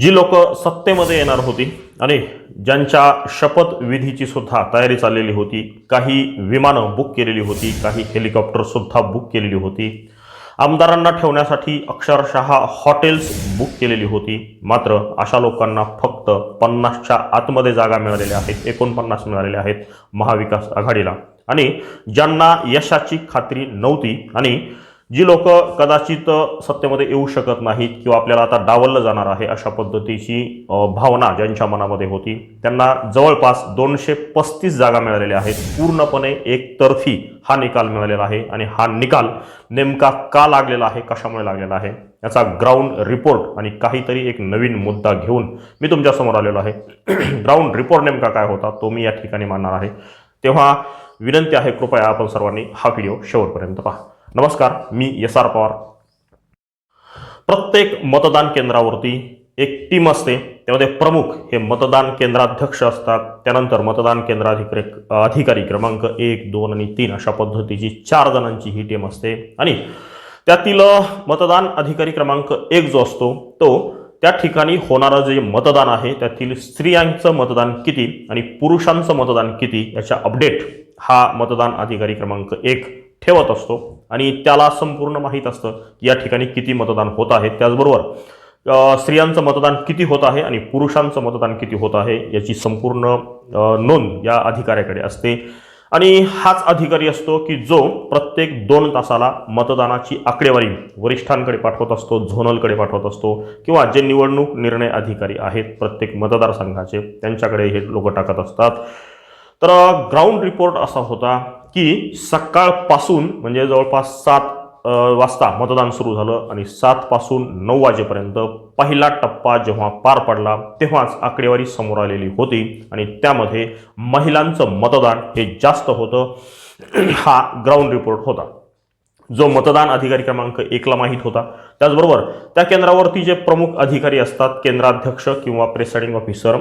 जी लोक सत्तेमध्ये येणार होती आणि ज्यांच्या शपथविधीची सुद्धा तयारी चाललेली होती काही विमानं बुक केलेली होती काही हेलिकॉप्टरसुद्धा बुक केलेली होती. आमदारांना ठेवण्यासाठी अक्षरशः हॉटेल्स बुक केलेली होती. मात्र अशा लोकांना फक्त पन्नासच्या आतमध्ये जागा मिळालेल्या आहेत एकोणपन्नास मिळालेल्या आहेत महाविकास आघाडीला. आणि ज्यांना यशाची खात्री नव्हती आणि जी लोक कदाचित सत्तेमध्ये येऊ शकत नाहीत किंवा आपल्याला आता डावललं जाणार आहे अशा पद्धतीची भावना ज्यांच्या मनामध्ये होती त्यांना जवळपास दोनशे पस्तीस जागा मिळालेल्या आहेत. पूर्णपणे एकतर्फी हा निकाल मिळालेला आहे आणि हा निकाल नेमका का लागलेला आहे कशामुळे लागलेला आहे याचा ग्राउंड रिपोर्ट आणि काहीतरी एक नवीन मुद्दा घेऊन मी तुमच्यासमोर आलेलो आहे. ग्राउंड रिपोर्ट नेमका काय होता तो मी या ठिकाणी मांडणार आहे. तेव्हा विनंती आहे कृपया आपण सर्वांनी हा व्हिडिओ शेवटपर्यंत पहा. नमस्कार मी एस आर पवार. प्रत्येक मतदान केंद्रावरती एक टीम असते. त्यामध्ये प्रमुख हे मतदान केंद्राध्यक्ष असतात. त्यानंतर मतदान केंद्राधिकारी अधिकारी क्रमांक एक दोन आणि तीन अशा पद्धतीची चार जणांची ही टीम असते. आणि त्यातील मतदान अधिकारी क्रमांक एक जो असतो तो त्या ठिकाणी होणारं जे मतदान आहे त्यातील स्त्रियांचं मतदान किती आणि पुरुषांचं मतदान किती याच्या अपडेट हा मतदान अधिकारी क्रमांक एक ठेवत असतो. आणि त्याला संपूर्ण माहीत असतं की या ठिकाणी किती मतदान होत आहे. त्याचबरोबर स्त्रियांचं मतदान किती होत आहे आणि पुरुषांचं मतदान किती होत आहे याची संपूर्ण नोंद या अधिकाऱ्याकडे असते. आणि हाच अधिकारी असतो की जो प्रत्येक दोन तासाला मतदानाची आकडेवारी वरिष्ठांकडे पाठवत असतो झोनलकडे पाठवत असतो किंवा जे निवडणूक निर्णय अधिकारी आहेत प्रत्येक मतदारसंघाचे त्यांच्याकडे हे लोक टाकत असतात. तर ग्राउंड रिपोर्ट असा होता की सकाळपासून म्हणजे जवळपास सात वाजता मतदान सुरू झालं आणि सातपासून नऊ वाजेपर्यंत पहिला टप्पा जेव्हा पार पडला तेव्हाच आकडेवारी समोर आलेली होती आणि त्यामध्ये महिलांचं मतदान हे जास्त होतं. हा ग्राउंड रिपोर्ट होता. जो मतदान अधिकारी क्रमांक एकला माहीत होता. त्याचबरोबर त्या केंद्रावरती जे प्रमुख अधिकारी असतात केंद्राध्यक्ष किंवा प्रेसाइडिंग ऑफिसर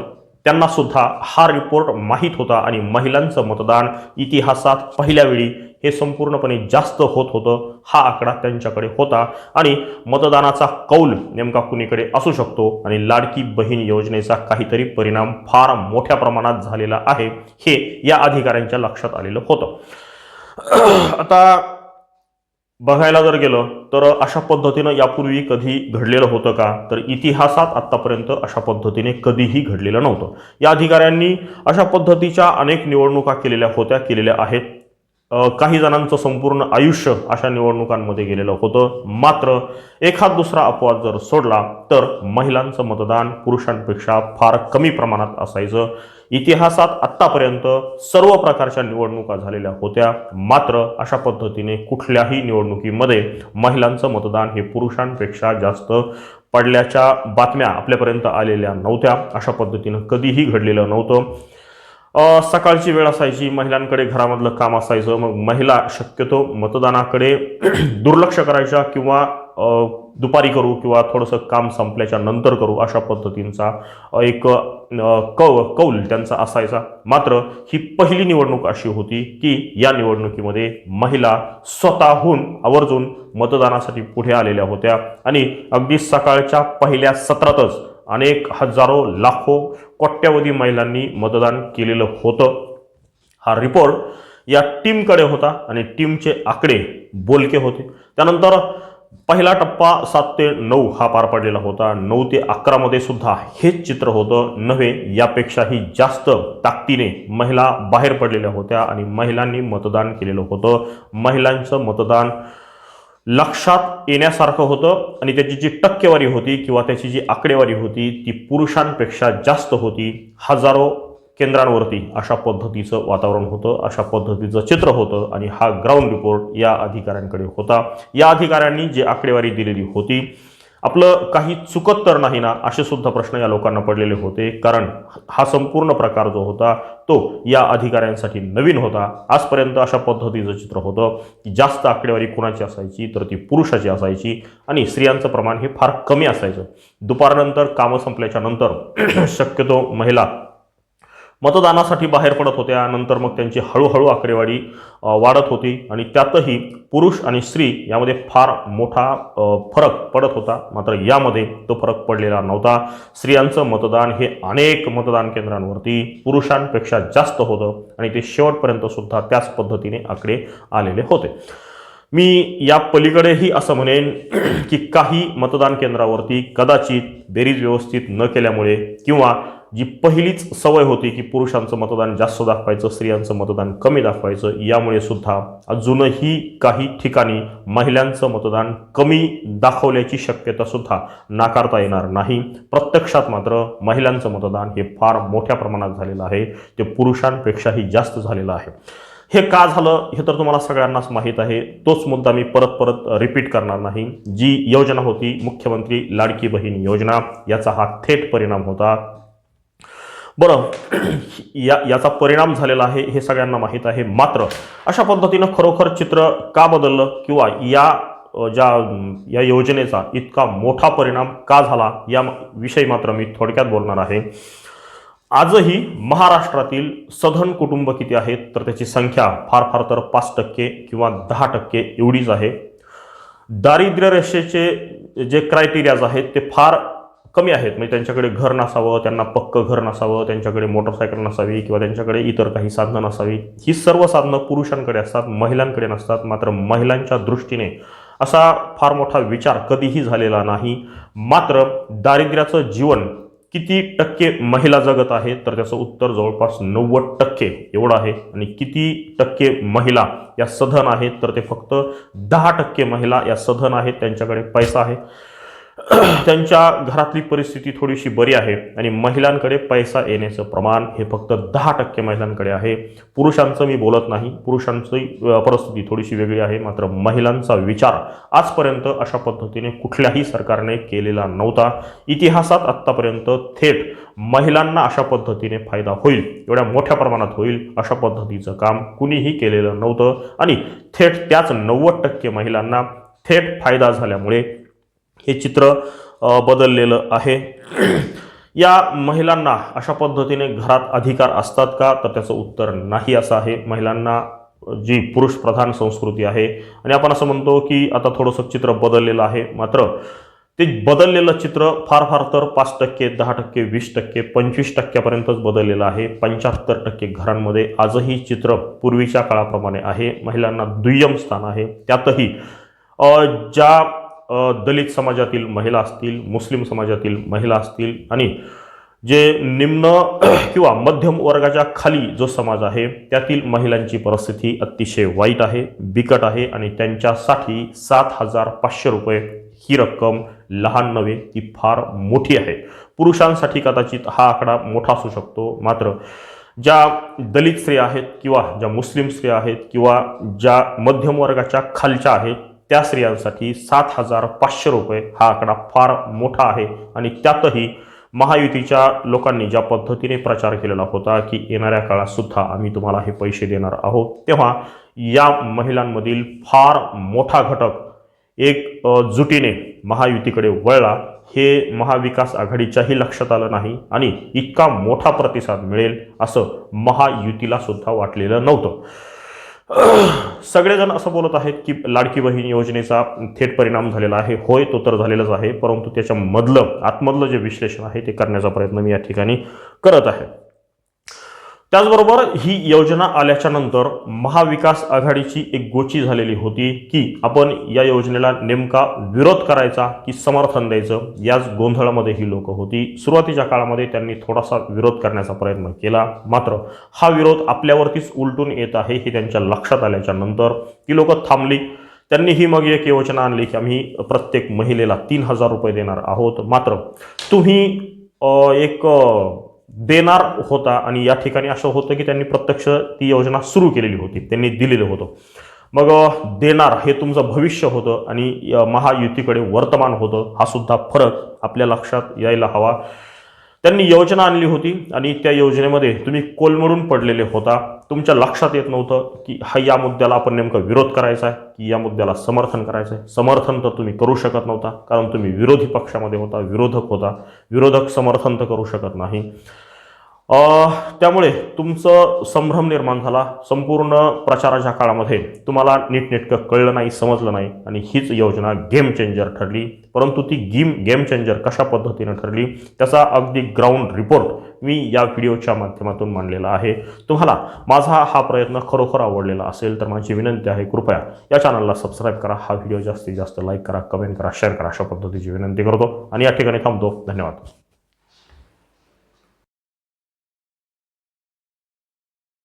त्यांना सुद्धा हा रिपोर्ट माहीत होता आणि महिलांचं मतदान इतिहासात पहिल्या वेळी हे संपूर्णपणे जास्त होत होतं हा आकडा त्यांच्याकडे होता. आणि मतदानाचा कौल नेमका कुणीकडे असू शकतो आणि लाडकी बहीण योजनेचा काहीतरी परिणाम फार मोठ्या प्रमाणात झालेला आहे हे या अधिकाऱ्यांच्या लक्षात आलेलं होतं. आता बघायला जर गेलं तर अशा पद्धतीनं यापूर्वी कधी घडलेलं होतं का? तर इतिहासात आत्तापर्यंत अशा पद्धतीने कधीही घडलेलं नव्हतं. या अधिकाऱ्यांनी अशा पद्धतीच्या अनेक निवडणुका केलेल्या होत्या केलेल्या आहेत. काही जणांचं संपूर्ण आयुष्य अशा निवडणुकांमध्ये गेलेलं होतं. मात्र एखाद दुसरा अपवाद जर सोडला तर महिलांचं मतदान पुरुषांपेक्षा फार कमी प्रमाणात असायचं. इतिहासात आत्तापर्यंत सर्व प्रकारच्या निवडणुका झालेल्या होत्या. मात्र अशा पद्धतीने कुठल्याही निवडणुकीमध्ये महिलांचं मतदान हे पुरुषांपेक्षा जास्त पडल्याच्या बातम्या आपल्यापर्यंत आलेल्या नव्हत्या. अशा पद्धतीनं कधीही घडलेलं नव्हतं. सकाळची वेळ असायची महिलांकडे घरामधलं काम असायचं मग महिला शक्यतो मतदानाकडे दुर्लक्ष करायच्या किंवा दुपारी करू किंवा थोडंसं काम संपल्याच्या नंतर करू अशा पद्धतींचा एक कव कौ कौल त्यांचा असायचा. मात्र ही पहिली निवडणूक अशी होती की या निवडणुकीमध्ये महिला स्वतःहून आवर्जून मतदानासाठी पुढे आलेल्या होत्या आणि अगदी सकाळच्या पहिल्या सत्रातच अनेक हजारो लाखो कोट्यावधी महिलांनी मतदान केलेलं होतं. हा रिपोर्ट या टीमकडे होता आणि टीमचे आकडे बोलके होते. त्यानंतर पहिला टप्पा सात ते नऊ हा पार पडलेला होता. नऊ ते अकरामध्ये सुद्धा हेच चित्र होतं. नव्हे यापेक्षाही जास्त ताकदीने महिला बाहेर पडलेल्या होत्या आणि महिलांनी मतदान केलेलं होतं. महिलांचं मतदान लक्षात येण्यासारखं होतं आणि त्याची जी टक्केवारी होती किंवा त्याची जी आकडेवारी होती ती पुरुषांपेक्षा जास्त होती. हजारो केंद्रांवरती अशा पद्धतीचं वातावरण होतं अशा पद्धतीचं चित्र होतं आणि हा ग्राउंड रिपोर्ट या अधिकाऱ्यांकडे होता. या अधिकाऱ्यांनी जी आकडेवारी दिलेली होती आपलं काही चुकत तर नाही ना असे सुद्धा प्रश्न या लोकांना पडलेले होते. कारण हा संपूर्ण प्रकार जो होता तो या अधिकाऱ्यांसाठी नवीन होता. आजपर्यंत अशा पद्धतीचं चित्र होतं की जास्त आकडेवारी कुणाची असायची तर ती पुरुषाची असायची आणि स्त्रियांचं प्रमाण हे फार कमी असायचं. दुपारनंतर कामं संपल्याच्या नंतर शक्यतो महिला मतदानासाठी बाहेर पडत होत्या. नंतर मग त्यांची हळूहळू आकडेवारी वाढत होती आणि त्यातही पुरुष आणि स्त्री यामध्ये फार मोठा फरक पडत होता. मात्र यामध्ये तो फरक पडलेला नव्हता. स्त्रियांचं मतदान हे अनेक मतदान केंद्रांवरती पुरुषांपेक्षा जास्त होतं आणि ते शेवटपर्यंत सुद्धा त्याच पद्धतीने आकडे आलेले होते. मी या पलीकडेही असं म्हणेन की काही मतदान केंद्रावरती कदाचित बेरीज व्यवस्थित न केल्यामुळे किंवा जी पहिलीच सवय होती की पुरुषांचं मतदान जास्त दाखवायचं स्त्रियांचं मतदान कमी दाखवायचं यामुळे सुद्धा अजूनही काही ठिकाणी महिलांचं मतदान कमी दाखवल्याची शक्यता सुद्धा नाकारता येणार नाही. प्रत्यक्षात मात्र महिलांचं मतदान हे फार मोठ्या प्रमाणात झालेलं आहे. ते पुरुषांपेक्षाही जास्त झालेलं आहे. हे का झालं हे तर तुम्हाला सगळ्यांनाच माहीत आहे. तोच मुद्दा मी परत परत रिपीट करणार नाही. जी योजना होती मुख्यमंत्री लाडकी बहीण योजना याचा हा थेट परिणाम होता. बरं या याचा परिणाम झालेला आहे हे सगळ्यांना माहीत आहे. मात्र अशा पद्धतीनं खरोखर चित्र का बदललं किंवा या ज्या या योजनेचा इतका मोठा परिणाम का झाला या विषयी मात्र मी थोडक्यात बोलणार आहे. आजही महाराष्ट्रातील सधन कुटुंब किती आहेत तर त्याची संख्या फार फार तर पाच टक्के किंवा दहा टक्के एवढीच आहे. दारिद्र्य रेषेचे जे क्रायटेरियाज आहेत ते फार कमी आहेत. म्हणजे त्यांच्याकडे घर नसावं त्यांना पक्कं घर नसावं त्यांच्याकडे मोटरसायकल नसावी किंवा त्यांच्याकडे इतर काही साधनं नसावी. ही सर्व साधनं पुरुषांकडे असतात महिलांकडे नसतात. मात्र महिलांच्या दृष्टीने असा फार मोठा विचार कधीही झालेला नाही. मात्र दारिद्र्याचं जीवन किती टक्के महिला जगत आहेत तर त्याचं उत्तर जवळपास नव्वद टक्के एवढं आहे. आणि किती टक्के महिला या सधन आहेत तर ते फक्त दहा टक्के महिला या सधन आहेत. त्यांच्याकडे पैसा आहे. त्यांच्या घरातली परिस्थिती थोडीशी बरी आहे आणि महिलांकडे पैसा येण्याचं प्रमाण हे फक्त दहा टक्के महिलांकडे आहे. पुरुषांचं मी बोलत नाही. पुरुषांची परिस्थिती थोडीशी वेगळी आहे. मात्र महिलांचा विचार आजपर्यंत अशा पद्धतीने कुठल्याही सरकारने केलेला नव्हता. इतिहासात आत्तापर्यंत थेट महिलांना अशा पद्धतीने फायदा होईल एवढ्या मोठ्या प्रमाणात होईल अशा पद्धतीचं काम कुणीही केलेलं नव्हतं. आणि थेट त्याच नव्वद टक्के महिलांना थेट फायदा झाल्यामुळे हे चित्र बदललेलं आहे. या महिलांना अशा पद्धतीने घरात अधिकार असतात का? तर त्याचं उत्तर नाही असं आहे. महिलांना जी पुरुष प्रधान संस्कृती आहे आणि आपण असं म्हणतो की आता थोडंसं चित्र बदललेलं आहे. मात्र ते बदललेलं चित्र फार फार तर पाच टक्के दहा टक्के वीस टक्के पंचवीस टक्क्यापर्यंतच बदललेलं आहे. पंच्याहत्तर टक्के घरांमध्ये आजही चित्र पूर्वीच्या काळाप्रमाणे आहे. महिलांना दुय्यम स्थान आहे. त्यातही ज्या दलित समाजातील महिला असतील मुस्लिम समाजातील महिला असतील आणि जे निम्न किंवा मध्यम वर्गाच्या खाली जो समाज आहे त्यातील महिलांची परिस्थिती अतिशय वाईट आहे बिकट आहे आणि त्यांच्यासाठी सात हजार पाचशे रुपये ही रक्कम लहान नव्हे ती फार मोठी आहे. पुरुषांसाठी कदाचित हा आकडा मोठा असू शकतो मात्र ज्या दलित स्त्रिया आहेत किंवा ज्या मुस्लिम स्त्रिया आहेत किंवा ज्या मध्यम वर्गाच्या खालच्या आहेत त्या स्त्रियांसाठी सात हजार पाचशे रुपये हा आकडा फार मोठा आहे. आणि त्यातही महायुतीच्या लोकांनी ज्या पद्धतीने प्रचार केलेला होता की येणाऱ्या काळातसुद्धा आम्ही तुम्हाला हे पैसे देणार आहोत तेव्हा या महिलांमधील फार मोठा घटक एक जुटीने महायुतीकडे वळला हे महाविकास आघाडीच्याही लक्षात आलं नाही आणि इतका मोठा प्रतिसाद मिळेल असं महायुतीला सुद्धा वाटलेलं नव्हतं. सगळेजण असं बोलत आहेत की लाडकी बहीण योजनेचा थेट परिणाम झालेला आहे. होय तो तर झालेलाच आहे परंतु त्याच्यामधलं आतमधलं जे विश्लेषण आहे ते करण्याचा प्रयत्न मी या ठिकाणी करत आहे. त्याचबरोबर ही योजना आल्याच्यानंतर महाविकास आघाडीची एक गोची झालेली होती की आपण या योजनेला नेमका विरोध करायचा की समर्थन द्यायचं याच गोंधळामध्ये ही लोक होती. सुरुवातीच्या काळामध्ये त्यांनी थोडासा विरोध करण्याचा प्रयत्न केला. मात्र हा विरोध आपल्यावरतीच उलटून येत आहे हे त्यांच्या लक्षात आल्याच्यानंतर ती लोक थांबली. त्यांनी ही मग एक योजना आणली की आम्ही प्रत्येक महिलेला तीन हजार रुपये देणार आहोत. मात्र तुम्ही एक देणार होता आणि या ठिकाणी असं होतं की त्यांनी प्रत्यक्ष ती योजना सुरू केलेली होती त्यांनी दिलेलं होतं. मग देणार हे तुमचं भविष्य होतं आणि महायुतीकडे वर्तमान होतं हा सुद्धा फरक आपल्या लक्षात यायला हवा. त्यांनी योजना आणली होती आणि त्या योजनेमध्ये तुम्ही कोलमडून पडलेले होता. तुमच्या लक्षात येत नव्हतं की हा या मुद्द्याला आपण नेमका विरोध करायचा आहे की या मुद्द्याला समर्थन करायचं आहे. समर्थन तर तुम्ही करू शकत नव्हता कारण तुम्ही विरोधी पक्षामध्ये होता विरोधक होता. विरोधक समर्थन तर करू शकत नाही. त्यामुळे तुमचं संभ्रम निर्माण झाला संपूर्ण प्रचाराच्या काळामध्ये. तुम्हाला नीटनेटकं कळलं नाही समजलं नाही आणि हीच योजना गेम चेंजर ठरली. परंतु ती गेम गेम चेंजर कशा पद्धतीनं ठरली त्याचा अगदी ग्राउंड रिपोर्ट मी या व्हिडिओच्या माध्यमातून मांडलेला आहे. तुम्हाला माझा हा प्रयत्न खरोखर आवडलेला असेल तर माझी विनंती आहे कृपया या चॅनलला सबस्क्राईब करा. हा व्हिडिओ जास्तीत जास्त लाईक करा कमेंट करा शेअर करा अशा पद्धतीची विनंती करतो. आणि या ठिकाणी थांबतो. धन्यवाद.